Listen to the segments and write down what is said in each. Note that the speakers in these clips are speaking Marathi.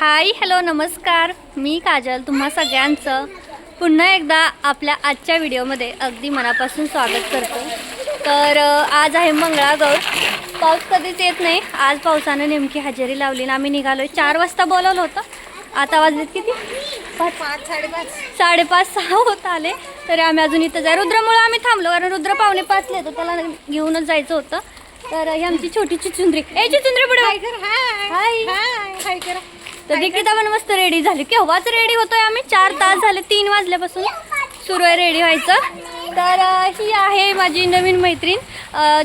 हाय हॅलो नमस्कार. मी काजल तुम्हा सगळ्यांचं पुन्हा एकदा आपल्या आजच्या व्हिडिओमध्ये अगदी मनापासून स्वागत करतो. तर आज आहे मंगळागौर. पाऊस कधीच येत नाही. आज पावसानं नेमकी हजेरी लावली आणि आम्ही निघालो चार वाजता बोलवलं होतं. आता वाजलेत किती? पाच. पाच साडेपाच. साडेपाच सहा होत आले. तरी आम्ही अजून इथं जाय रुद्रामुळं आम्ही थांबलो कारण रुद्र पावणे पाचले तर त्याला घेऊनच जायचं होतं. तर ही आमची छोटी चिचुंद्री ए चिचुंद्री पुढे. हाय. हाय. हाय. कर तर निकिता पण मस्त रेडी झाली. केव्हाच रेडी होतोय आम्ही? चार तास झाले तीन वाजल्यापासून सुरू आहे रेडी व्हायचं. तर ही आहे माझी नवीन मैत्रीण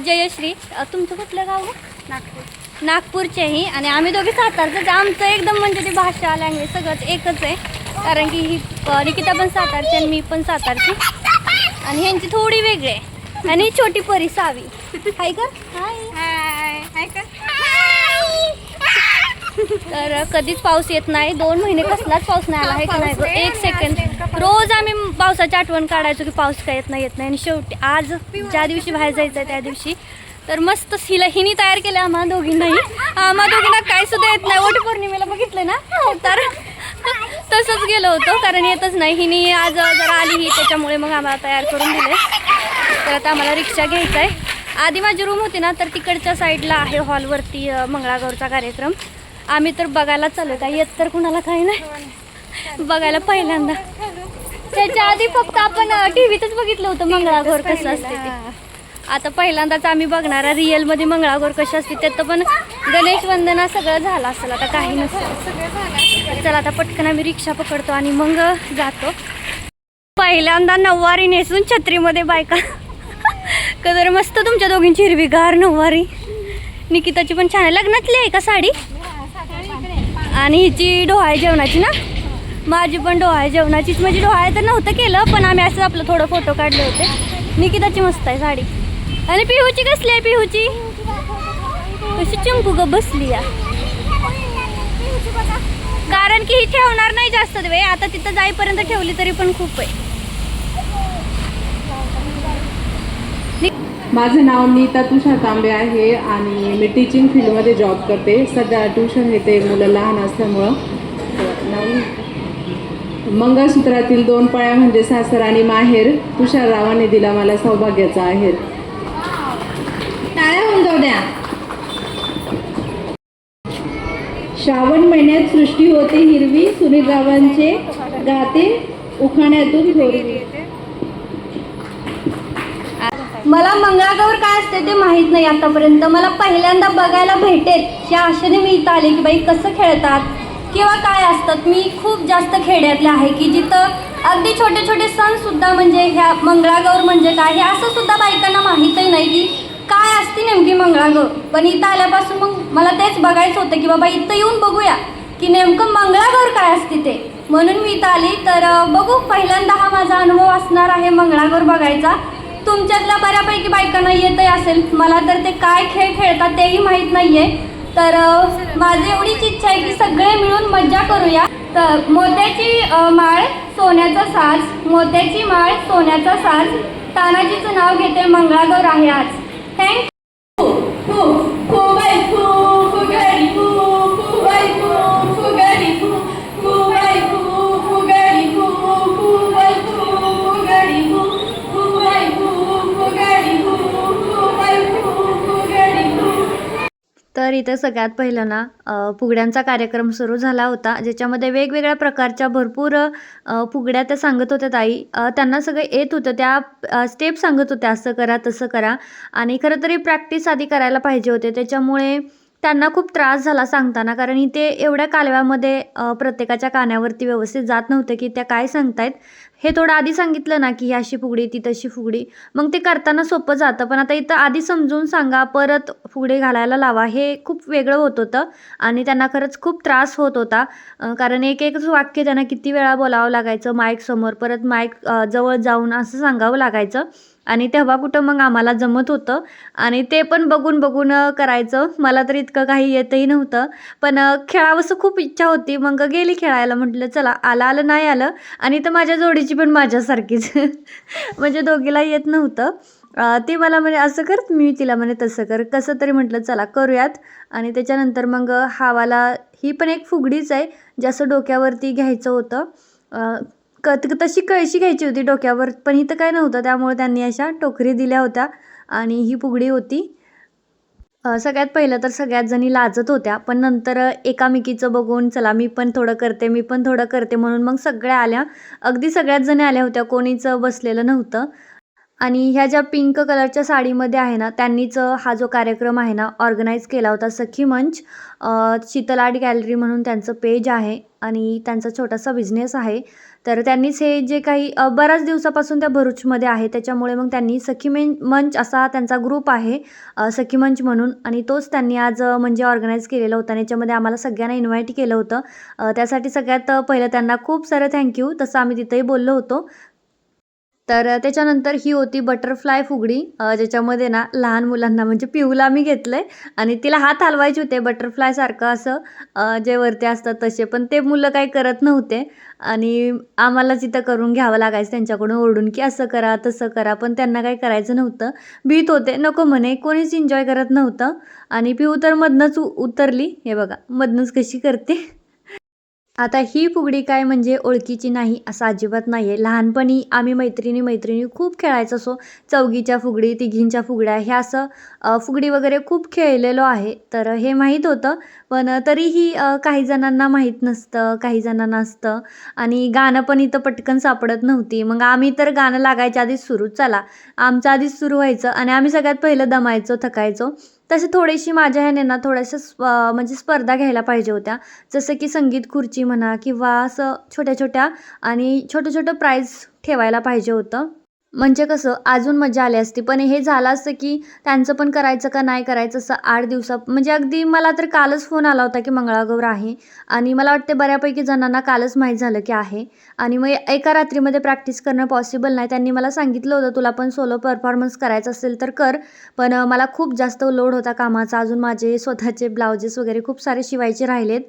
जयश्री. तुमचं कुठलं गाव आहे? नागपूर. नागपूरचेही. आणि आम्ही दोघे सातारचं आमचं एकदम म्हणजे ती भाषा लँग्वेज सगळंच एकच आहे. कारण की ही निकिता पण सातारची आणि मी पण सातारची. आणि ह्यांची थोडी वेगळी आहे. आणि ही छोटी परी सावी. हाय का? हाय. हाय हाय कर तर कधीच पाऊस येत नाही. दोन महिने कसलाच पाऊस नाही आला आहे का नाही? एक सेकंड रोज आम्ही पावसाची आठवण काढायचो की पाऊस काय येत नाही येत नाही. आणि शेवटी आज ज्या दिवशी बाहेर जायचं आहे त्या दिवशी तर मस्त हिला हिनी तयार केलं आम्हा दोघींनाही. आम्हा दोघींना काय सुद्धा येत नाही. वट पौर्णिमेला बघितलं ना? तर तसंच गेलो होतो कारण येतच नाही. हिनी आज जरा आली ही त्याच्यामुळे मग आम्हाला तयार करून दिले. तर आता आम्हाला रिक्षा घ्यायचा आहे आधी माझी रूम होती ना तर तिकडच्या साईडला आहे हॉलवरती मंगळागौरचा कार्यक्रम. आम्ही तर बघायला चालू काय? येत तर कुणाला काही नाही. बघायला पहिल्यांदा. त्याच्या आधी फक्त आपण टी व्हीतच बघितलं होतं मंगळागौर कसं असते ते. आता पहिल्यांदाच आम्ही बघणार आहे रिअलमध्ये मंगळागौर कशी असते त्यात पण गणेश वंदना सगळं झालं असेल आता काही नसेल. सगळं झालं चला आता पटकन आम्ही रिक्षा पकडतो आणि मग जातो. पहिल्यांदा नऊवारी नेसून छत्रीमध्ये बायका. कदर मस्त तुमच्या दोघींची हिरवीगार नऊवारी. निकिताची पण छान आहे. लग्नातली आहे का साडी? आणि हिची डोहाळे जेवणाची ना? माझी पण डोहाळे जेवणाचीच. म्हणजे डोहाळे तर नव्हतं केलं पण आम्ही असं आपलं थोडं फोटो काढले होते. निकिताची मस्त आहे साडी. आणि पिहूची कसली आहे पिहूची? कशी चिंकू ग बसली या. कारण की ही ठेवणार नाही जास्त वेळ. आता तिथं जाईपर्यंत ठेवली तरी पण खूप आहे. माझं नाव नीता तुषार तांबे आहे आणि मी टीचिंग फील्डमध्ये जॉब करते. सध्या ट्युशन घेते मुलं लहान असल्यामुळं. मंगळसूत्रातील दोन पळ्या म्हणजे सासर आणि माहेर. तुषार रावाने दिला मला सौभाग्याचा आहेर. टाळ्या होऊन जाऊ द्या. श्रावण महिन्यात सृष्टी होते हिरवी. सुनील रावांचे गाते उखाण्यातून मला मंगळागौर काय असते ते माहीत नाही आतापर्यंत. मला पहिल्यांदा बघायला भेटेल. या आशेने मी इथं आले की बाई कसं खेळतात किंवा काय असतात. मी खूप जास्त खेड्यातले आहे की जिथं अगदी छोटे छोटे सणसुद्धा म्हणजे ह्या मंगळागौर म्हणजे काय हे असं सुद्धा बायकांना माहीतही नाही की काय असते नेमकी मंगळागौर. पण इथं आल्यापासून मग मला तेच बघायचं होतं की बाबा इथं येऊन बघूया की नेमकं मंगळागौर काय असते ते. म्हणून मी इथं आली. तर बघू पहिल्यांदा हा माझा अनुभव असणार आहे मंगळागौर बघायचा. तुमच्यातल्या बऱ्यापैकी बायकांना येतही असेल. मला तर ते काय खेळ खेळतात तेही माहीत नाही आहे तर माझी एवढीच इच्छा आहे की सगळे मिळून मज्जा करूया. तर मोत्याची माळ सोन्याचा साज. मोत्याची माळ सोन्याचा साज. तानाजीचं नाव घेते मंगळागौर आहे आज. थँक तर इथं सगळ्यात पहिलं ना फुगड्यांचा कार्यक्रम सुरू झाला होता ज्याच्यामध्ये वेगवेगळ्या प्रकारच्या भरपूर फुगड्या त्या सांगत होत्या ताई. त्यांना सगळं येत होतं त्या स्टेप सांगत होत्या असं करा तसं करा. आणि खरं तरी प्रॅक्टिस आधी करायला पाहिजे होते त्याच्यामुळे त्यांना खूप त्रास झाला सांगताना कारण इथे एवढ्या कालव्यामध्ये प्रत्येकाच्या कानावरती व्यवस्थित जात नव्हतं की त्या काय सांगतायत. हे थोडं आधी सांगितलं ना की ही अशी फुगडी ती तशी फुगडी. मग ते करताना सोपं जातं पण आता इथं आधी समजून सांगा परत फुगडी घालायला लावा. हे खूप वेगळं होत होतं आणि त्यांना खरंच खूप त्रास होत होता. कारण एक एकच वाक्य त्यांना किती वेळा बोलावं लागायचं माईक समोर परत माईक जवळ जाऊन असं सांगावं लागायचं. आणि तेव्हा कुठं मग आम्हाला जमत होतं. आणि ते पण बघून बघून करायचं. मला तर इतकं काही येतही नव्हतं. पण खेळावंसं खूप इच्छा होती. मग गेली खेळायला म्हटलं चला आलं आलं नाही आलं. आणि तर माझ्या जोडीची पण माझ्यासारखीच. म्हणजे दोघीला येत नव्हतं. ते ती मला म्हणे असं कर मी तिला म्हणे तसं कर. कसं तरी म्हटलं चला करूयात. आणि त्याच्यानंतर मग हावाला ही पण एक फुगडीच आहे. जे असं डोक्यावरती घ्यायचं होतं. क तशी कळशी घ्यायची होती डोक्यावर पण इथं काय नव्हतं. त्यामुळे त्यांनी अशा टोकरी दिल्या होत्या आणि ही फुगडी होती. सगळ्यात पहिलं तर सगळ्यात जणी लाजत होत्या पण नंतर एकामेकीचं बघून चला मी पण थोडं करते मी पण थोडं करते म्हणून मग सगळ्या आल्या. अगदी सगळ्याच जणी आल्या होत्या. कोणीच बसलेलं नव्हतं. आणि ह्या ज्या पिंक कलरच्या साडीमध्ये आहे ना त्यांनीच हा जो कार्यक्रम आहे ना ऑर्गनाईज केला होता सखी मंच शीतल आर्ट गॅलरी म्हणून त्यांचं पेज आहे आणि त्यांचा छोटासा बिझनेस आहे. तर त्यांनीच हे जे काही बऱ्याच दिवसापासून त्या भरूचमध्ये आहे त्याच्यामुळे मग त्यांनी सखी मेन मंच असा त्यांचा ग्रुप आहे सखी मंच म्हणून आणि तोच त्यांनी आज म्हणजे ऑर्गनाईज केलेला होता आणि याच्यामध्ये आम्हाला सगळ्यांना इन्व्हाइट केलं होतं. त्यासाठी सगळ्यात पहिलं त्यांना खूप सारं थँक्यू. तसं आम्ही तिथंही बोललो होतो. तर त्याच्यानंतर ही होती बटरफ्लाय फुगडी. ज्याच्यामध्ये ना लहान मुलांना म्हणजे पिऊला मी घेतलं आहे आणि तिला हात हलवायचे होते बटरफ्लायसारखं असं. जे वरती असतात तसे पण ते मुलं काही करत नव्हते. आणि आम्हालाच इथं करून घ्यावं लागायचं त्यांच्याकडून ओरडून की असं करा तसं करा पण त्यांना काही करायचं नव्हतं. भीत होते नको म्हणे कोणीच एन्जॉय करत नव्हतं. आणि पिऊ तर मधनंच उ उतरली. हे बघा मधनंच कशी करते. आता ही फुगडी काय म्हणजे ओळखीची नाही असं अजिबात नाही आहे लहानपणी आम्ही मैत्रिणी मैत्रिणी खूप खेळायचं. असो चौगीच्या फुगडी तिघींच्या फुगड्या ह्या असं फुगडी वगैरे खूप खेळलेलो आहे. तर हे माहीत होतं. पण तरीही काही जणांना माहीत नसतं काही जणांना असतं. आणि गाणं पण इथं पटकन सापडत नव्हती. मग आम्ही तर गाणं लागायच्या आधीच सुरू चला. आमचं आधीच सुरू व्हायचं आणि आम्ही सगळ्यात पहिलं दमायचो थकायचो. तसे थोडीशी माझ्या ह्याने ना थोड्याशा स्प म्हणजे स्पर्धा घ्यायला पाहिजे होत्या. जसं की संगीत खुर्ची म्हणा किंवा असं छोट्या छोट्या आणि छोटं छोटं प्राईज ठेवायला पाहिजे होतं. म्हणजे कसं अजून मजा आली असती. पण हे झालं असतं की त्यांचं पण करायचं का नाही करायचं असं आठ दिवसा म्हणजे अगदी मला तर कालच फोन आला होता की मंगळागौर आहे. आणि मला वाटते बऱ्यापैकी जणांना कालच माहीत झालं की आहे. आणि मग एका रात्रीमध्ये प्रॅक्टिस करणं पॉसिबल नाही. त्यांनी मला सांगितलं होतं तुला पण सोलो परफॉर्मन्स करायचं असेल तर कर. पण मला खूप जास्त लोड होता कामाचा. अजून माझे स्वतःचे ब्लाउजेस वगैरे खूप सारे शिवायचे राहिलेत.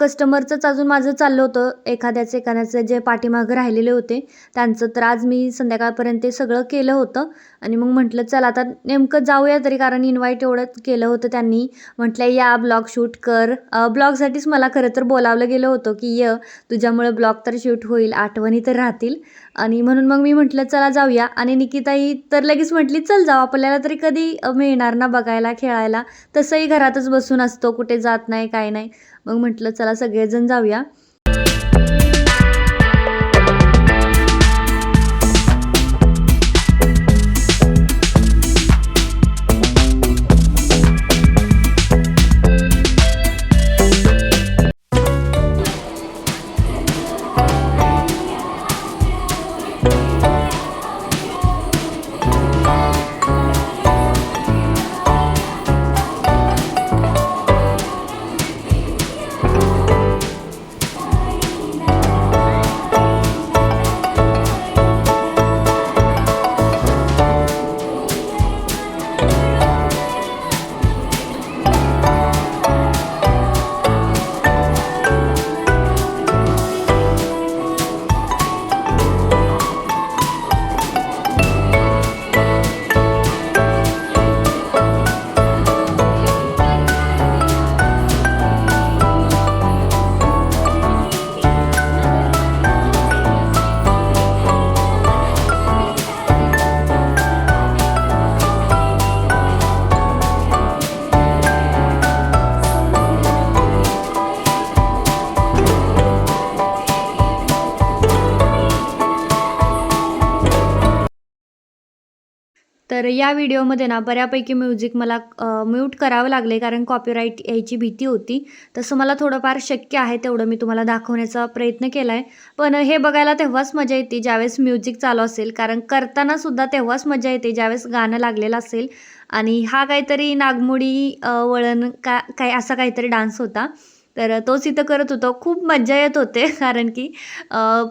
कस्टमरचंच अजून माझं चाललं होतं. एखाद्याचं एखाद्याचं जे पाठीमागं राहिलेले होते त्यांचं तर आज मी संध्याकाळपर्यंत ते सगळं केलं होतं. आणि मग म्हटलं चला आता नेमकं जाऊया तरी कारण इन्व्हाइट एवढं केलं होतं त्यांनी. म्हटलं या ब्लॉग शूट कर. ब्लॉगसाठीच मला खरं तर बोलावलं गेलं होतं की य तुझ्यामुळे ब्लॉग तर शूट होईल आठवणी तर राहतील. आणि म्हणून मग मी म्हटलं चला जाऊया. आणि निकिताई तर लगेच म्हटली चल जाऊ आपल्याला तरी कधी मिळणार ना बघायला खेळायला. तसंही घरातच बसून असतो कुठे जात नाही काय नाही. मग म्हटलं चला सगळेजण जाऊया. तर या व्हिडिओमध्ये ना बऱ्यापैकी म्युझिक मला म्यूट करावं लागले कारण कॉपीराईट यायची भीती होती. तसं मला थोडंफार शक्य आहे तेवढं मी तुम्हाला दाखवण्याचा प्रयत्न केला आहे पण हे बघायला तेव्हाच मजा येते ज्यावेळेस म्युझिक चालू असेल. कारण करताना सुद्धा तेव्हाच मजा येते ज्यावेळेस गाणं लागलेलं असेल. आणि हा काहीतरी नागमोडी वळण का काय असा काहीतरी डान्स होता. तर तोच इथं करत होतो. खूप मज्जा येत होते कारण की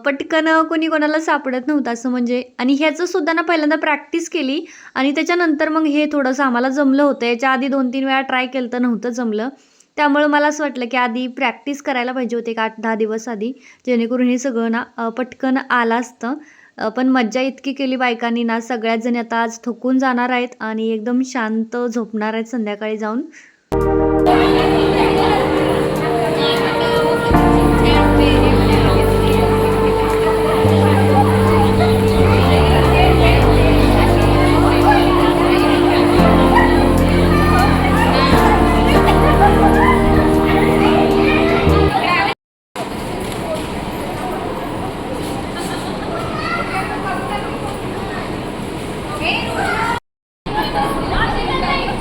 पटकन कोणी कोणाला सापडत नव्हतं. असं म्हणजे आणि ह्याचं सुद्धा ना पहिल्यांदा प्रॅक्टिस केली आणि त्याच्यानंतर मग हे थोडंसं आम्हाला जमलं होतं. याच्या आधी दोन तीन वेळा ट्राय केलं तर नव्हतं जमलं. त्यामुळं मला असं वाटलं की आधी प्रॅक्टिस करायला पाहिजे होते एक आठ दहा दिवस आधी जेणेकरून हे सगळं ना पटकन आलं असतं. पण मज्जा इतकी केली बायकांनी ना सगळ्यात जणी आता आज थकून जाणार आहेत आणि एकदम शांत झोपणार आहेत संध्याकाळी जाऊन.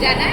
Dana.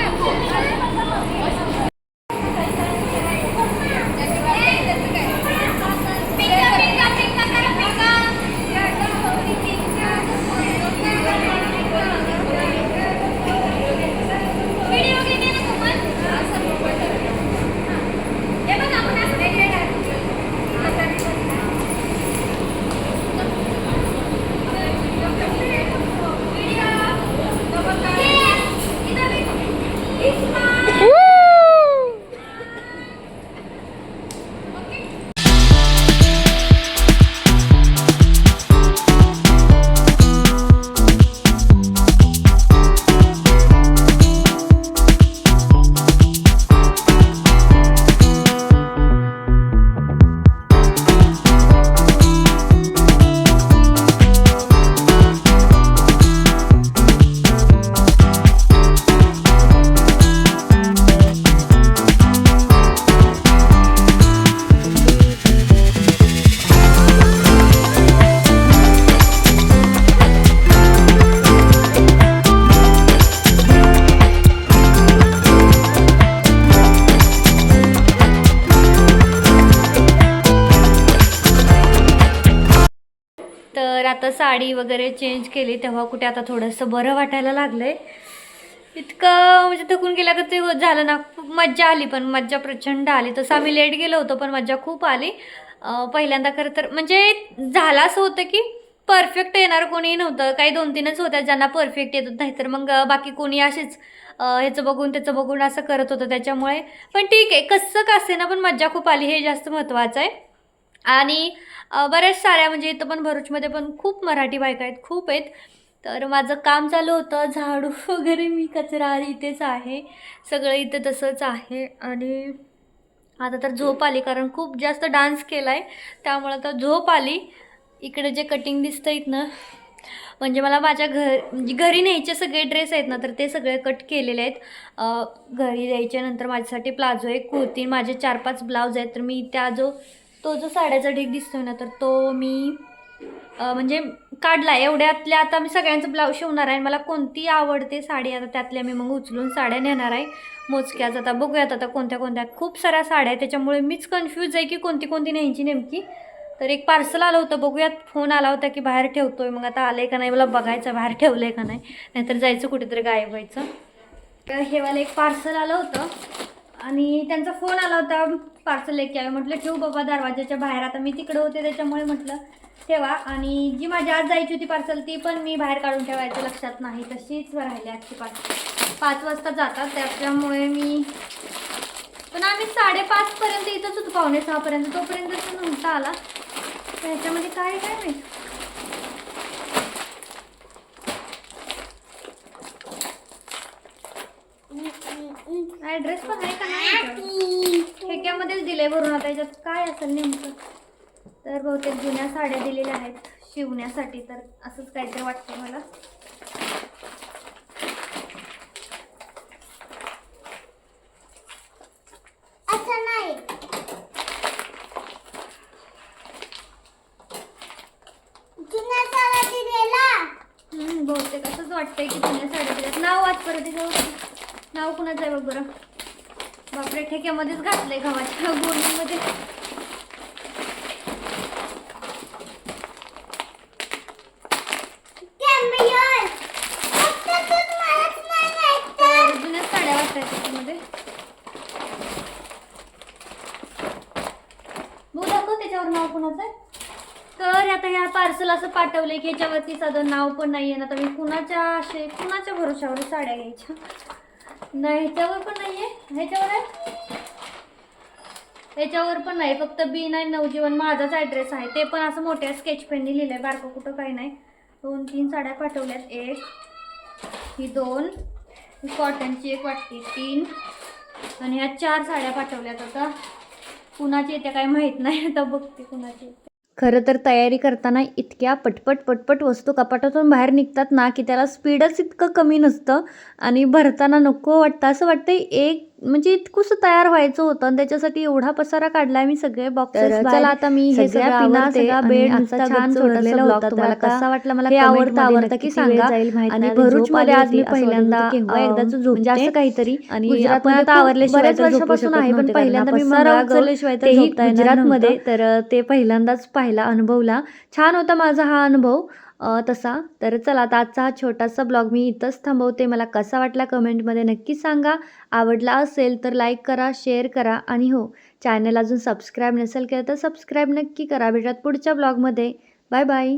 साडी वगैरे चेंज केली तेव्हा कुठे आता थोडंसं बरं वाटायला लागलंय. इतकं म्हणजे थकून गेल्या का ते झालं ना खूप मज्जा आली पण मज्जा प्रचंड आली. तसं आम्ही लेट गेलो होतो पण मज्जा खूप आली. पहिल्यांदा खरं तर म्हणजे झालं असं होतं की परफेक्ट येणार कोणीही नव्हतं. काही दोन तीनच होत्या ज्यांना परफेक्ट येत नाही तर मग बाकी कोणी असेच ह्याचं बघून त्याचं बघून असं करत होतं त्याच्यामुळे. पण ठीक आहे कसं का असेना पण मज्जा खूप आली. हे जास्त महत्त्वाचं आहे. आणि बऱ्याच साऱ्या म्हणजे इथं पण भरूचमध्ये पण खूप मराठी बायका आहेत खूप आहेत. तर माझं काम चालू होतं झाडू वगैरे मी कचरा इथेच आहे. सगळं इथं तसंच आहे आणि आता तर झोप आली कारण खूप जास्त डान्स केला आहे त्यामुळे आता झोप आली. इकडे जे कटिंग दिसतं इथनं म्हणजे मला माझ्या घर म्हणजे घरी न्यायचे सगळे ड्रेस आहेत ना तर ते सगळे कट केलेले आहेत. घरी द्यायच्या नंतर माझ्यासाठी प्लाझो आहे कुर्ती माझे चार पाच ब्लाऊज आहेत. तर मी त्या जो तो जो साड्याचा ढीग दिसतोय ना तर तो मी म्हणजे काढला एवढ्यातल्या आता मी सगळ्यांचं ब्लाऊज शिवणार आहे मला कोणती आवडते साडी आता त्यातल्या मी मग उचलून साड्या नेणार आहे. मोजक्याच आता बघूयात आता कोणत्या कोणत्या. खूप साऱ्या साड्या आहेत त्याच्यामुळे मीच कन्फ्यूज आहे की कोणती कोणती न्यायची नेमकी. तर एक पार्सल आलं होतं बघूयात. फोन आला होता की बाहेर ठेवतोय. मग आता आलं आहे का नाही? मला बघायचं बाहेर ठेवलं आहे का नाही? नाहीतर जायचं कुठेतरी गायब व्हायचं. तर हेवाला एक पार्सल आलं होतं. आणि त्यांचा फोन आला होता पार्सल लेके यावे म्हटलं ठेवू बाबा दरवाजाच्या बाहेर. आता मी तिकडे होते त्याच्यामुळे म्हटलं ठेवा. आणि जी माझी आज जायची होती पार्सल ती पण मी बाहेर काढून ठेवायचं लक्षात नाही. तशीच राहिली आजची पार्सल पाच वाजता जातात त्याच्यामुळे मी पण आम्ही साडेपाचपर्यंत इथंच होतो पावणे सहापर्यंत तोपर्यंत नव्हता आला. तर ह्याच्यामध्ये काय काय माहिती ॲड्रेस पण आहे का नाही ठेक्यामध्येच दिलंय भरून आता याच्यात काय असेल नेमकं? तर बहुतेक जुन्या साड्या दिलेल्या आहेत. शिवण्यासाठी तर असंच काहीतरी वाटतं मला. बहुतेक असंच वाटतंय की जुन्या साड्या दिल्यात. नाव वाच परत नाव कुणाचं आहे बघ बरं. बापरे ठेक्यामध्येच घातलंय गव्हाच्या गोणीमध्ये कॅम्बियर फक्त तू मलाच नाही माहीत तर जुन्या साड्या वाटतात त्याच्यामध्ये बघू दाखव त्याच्यावर नाव कुणाचं आहे तर आता ह्या पाठवले की ह्याच्यावरती साधं नाव पण नाही आहे ना तर मी कुणाच्या असे कुणाच्या भरोशावर साड्या घ्यायच्या? नाही ह्याच्यावर पण नाही आहे ह्याच्यावर आहे? ह्याच्यावर पण नाही फक्त बी नाईन नवजीवन माझाच ॲड्रेस आहे. ते पण असं मोठ्या स्केच पेनने लिहिलं आहे बारकं कुठं काही नाही. दोन तीन साड्या पाठवल्यात. एक ही दोन ही कॉटनची एक वाटते तीन. आणि ह्या चार साड्या पाठवल्यात आता. कुणाची येते काय माहीत नाही. आता बघते कुणाची येते. खरं तर तयारी करताना इतक्या पटपट पटपट वस्तू कपाटातून बाहेर निघतात ना की त्याला स्पीडच इतकं कमी नसतं आणि भरताना नको वाटतं. असं वाटतं एक म्हणजे इतकुसं तयार व्हायचं होतं आणि त्याच्यासाठी एवढा पसारा काढलाय मी सगळे बॉक्स चला आता मी हे सगळं बेड छान तुम्हाला कसा वाटला मला हे आवडतं आवडतं की सांगा. आणि भरूच मध्ये आज मी पहिल्यांदा केव्हा एकदाच झोप असं काहीतरी आणि आपण आता आवरल्याशिवाय बऱ्याच वर्षापासून आहे पण पहिल्यांदा मी मला उचलल्याशिवाय तेही गुजरातमध्ये तर ते पहिल्यांदाच पाहिला अनुभवला. छान होता माझा हा अनुभव. तसा. तर चला आता आजचा हा छोटासा ब्लॉग मी इथंच थांबवते. मला कसा वाटला कमेंटमध्ये नक्की सांगा. आवडला असेल तर लाईक करा शेअर करा आणि हो चॅनल अजून सबस्क्राईब नसेल केलं तर सबस्क्राईब नक्की करा. भेटत पुढच्या ब्लॉगमध्ये. Bye bye.